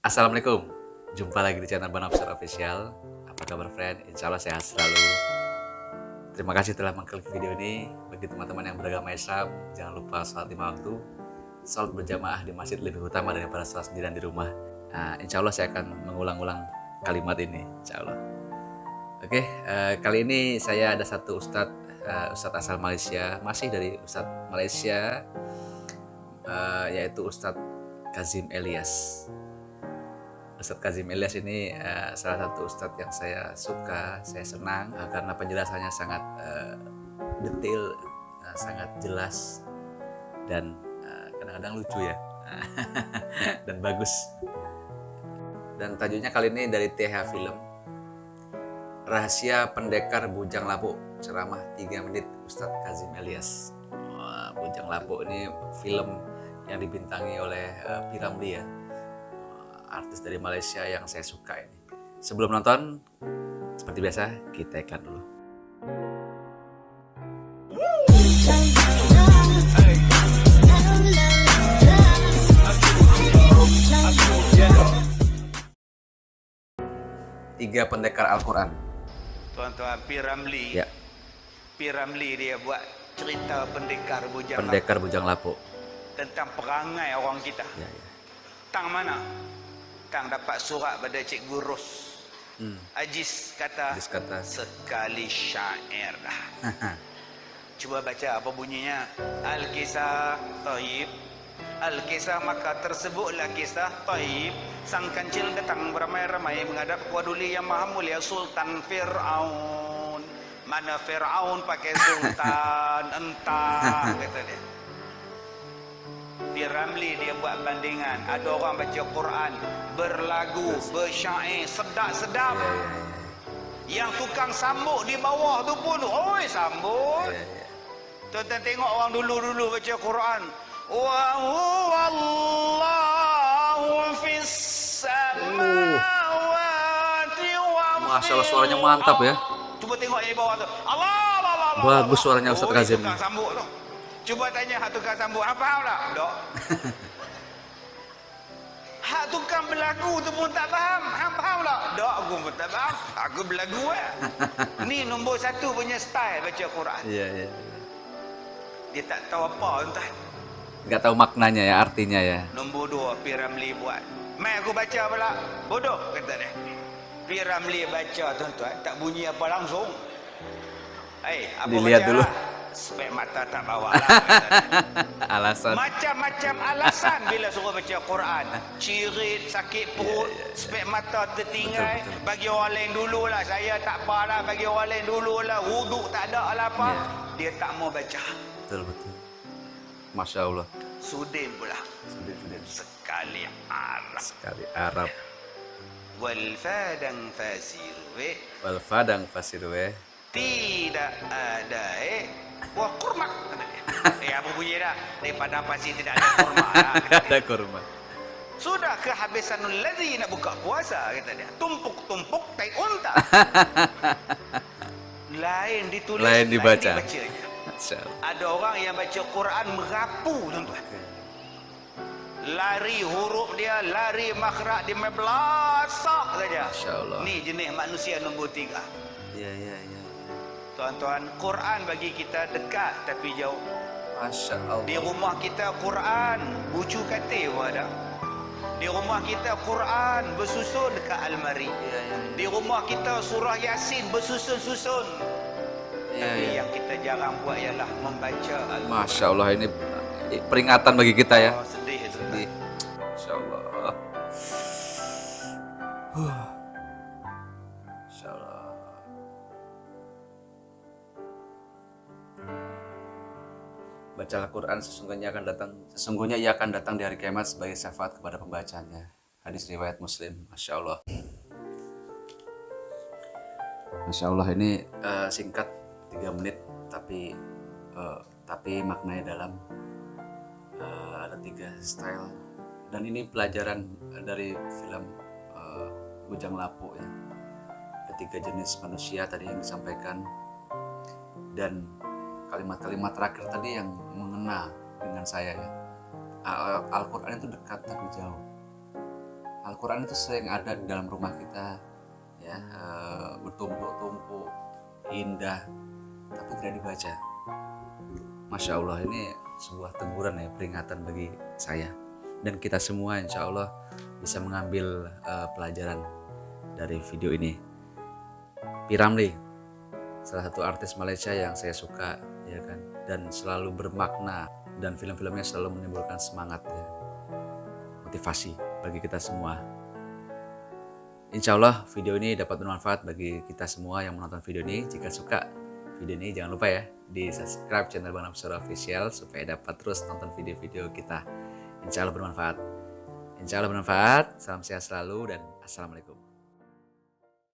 Assalamualaikum, jumpa lagi di channel Banapsar Official. Apa kabar friend? Insya Allah sehat selalu. Terima kasih telah mengklik video ini. Bagi teman-teman yang beragama Islam, jangan lupa sholat lima waktu. Sholat berjamaah di masjid lebih utama daripada sholat sendirian di rumah. Nah, insya Allah saya akan mengulang-ulang kalimat ini, insya Allah. Oke, eh, kali ini saya ada satu ustadz, eh, ustadz asal Malaysia, masih dari ustadz Malaysia, eh, yaitu ustadz Kazim Elias. Ustadz Kazim Elias ini eh, salah satu ustadz yang saya suka, saya senang eh, karena penjelasannya sangat eh, detail, eh, sangat jelas dan eh, kadang-kadang lucu ya dan bagus. Dan tajuknya kali ini dari TH Film Rahasia Pendekar Bujang Lapuk ceramah 3 menit Ustadz Kazim Elias. Bujang Lapuk ini film yang dibintangi oleh uh, Piramli ya artis dari Malaysia yang saya suka ini. Sebelum nonton, seperti biasa kita iklan dulu. Tiga pendekar Al-Quran. Tuan-tuan P. Ramli Ya, P. Ramli dia buat cerita pendekar bujang pendekar Bujang Lapuk. tentang perangai orang kita Ya, ya. tang mana tang dapat surat pada Cikgu Ros Hmm. Ajis kata Ajis kata. sekali syair dah. Cuba baca apa bunyinya? Al-Kisah Taib. Al-Kisah maka tersebutlah kisah Taib. Sang kancil datang beramai-ramai menghadap Waduli yang maha mulia Sultan Fir'aun. Mana Fir'aun pakai Sultan Entah kata dia di Ramli dia buat bandingan ada orang baca Quran berlagu bersyair sedap-sedap Ya, ya, ya. yang tukang sambut di bawah tu pun oi sambut. Tuan-tuan tengok orang dulu-dulu baca Quran. Wa fis samawati wa suaranya mantap ya. Cuba tengok di bawah tu. Allah Allah Allah. Bagus suaranya Ustaz Oh, Kazim Tukang tu. Cuba tanya hak tukang sambut apa faham tak? Dok. Hak tukang berlagu tu pun tak faham. Hang faham tak? Dok, aku pun tak faham. Aku berlagu eh. Ni nombor satu punya style baca Quran. Iya, iya. Dia tak tahu apa entah. Nggak tahu maknanya ya, artinya ya. Nombor dua Piramli buat. Mai aku baca pula. Bodoh kata dia. Piramli baca tuan-tuan. Tak bunyi apa langsung. Eh, apa Dilihat dulu. lah? Spek mata tak bawa lah. Alasan. Macam-macam alasan bila suruh baca Quran. Cirit, sakit perut, Ya, ya, ya. spek mata tertinggal. Betul, betul. Bagi orang lain dulu lah. Saya tak apa lah. Bagi orang lain dulu lah. Wuduk tak ada lah apa. Ya. Dia tak mau baca. Betul, betul. Masya Allah. Sudin pula. Sudah, sudah. Sekali Arab. Sekali Arab. Wal fadang fasir Wal fadang fasirwe. Tidak ada eh. Wah kurma bunyi dah. Daripada pasti tidak ada kurma. Ada kurma. sudah kehabisan ladzi nak buka puasa kata dia. Tumpuk-tumpuk tai unta. Lain ditulis Lain dibaca. dibacanya. Ada orang yang baca Quran merapu tuan-tuan. Lari huruf dia lari makhraj dia mebelasak saja ni jenis manusia nombor tiga. Iya, iya, iya. Tuan-tuan, Quran bagi kita dekat tapi jauh. Masya Allah. Di rumah kita Quran, bucu katil pun ada. Di rumah kita Quran bersusun dekat almari. Iya, iya. Di rumah kita surah Yasin bersusun-susun. Iya, Tapi iya. yang kita jarang buat ialah membaca Al-Quran. Masya Allah ini peringatan bagi kita ya. Oh, sedih itu. Sedih. Bacalah Quran sesungguhnya akan datang sesungguhnya ia akan datang di hari kiamat sebagai syafaat kepada pembacanya. Hadis riwayat Muslim. Masya Allah. Masya Allah ini eh, singkat 3 menit tapi eh, tapi maknanya dalam Eh, ada tiga style dan ini pelajaran dari film eh, Bujang Lapuk ya ketiga jenis manusia tadi yang disampaikan dan kalimat-kalimat terakhir tadi yang mengena dengan saya ya. Al- Al-Quran itu dekat tapi jauh. Al-Quran itu sering ada di dalam rumah kita ya eh, bertumpuk-tumpuk indah tapi tidak dibaca. Masya Allah ini sebuah teguran ya peringatan bagi saya. Dan kita semua insya Allah bisa mengambil eh, pelajaran dari video ini. Piramli salah satu artis Malaysia yang saya suka ya kan dan selalu bermakna dan film-filmnya selalu menimbulkan semangat ya motivasi bagi kita semua. Insya Allah video ini dapat bermanfaat bagi kita semua yang menonton video ini. Jika suka video ini jangan lupa ya di subscribe channel Bang Absara Official supaya dapat terus nonton video-video kita. Insya Allah bermanfaat. Insya Allah bermanfaat. Salam sehat selalu dan Assalamualaikum.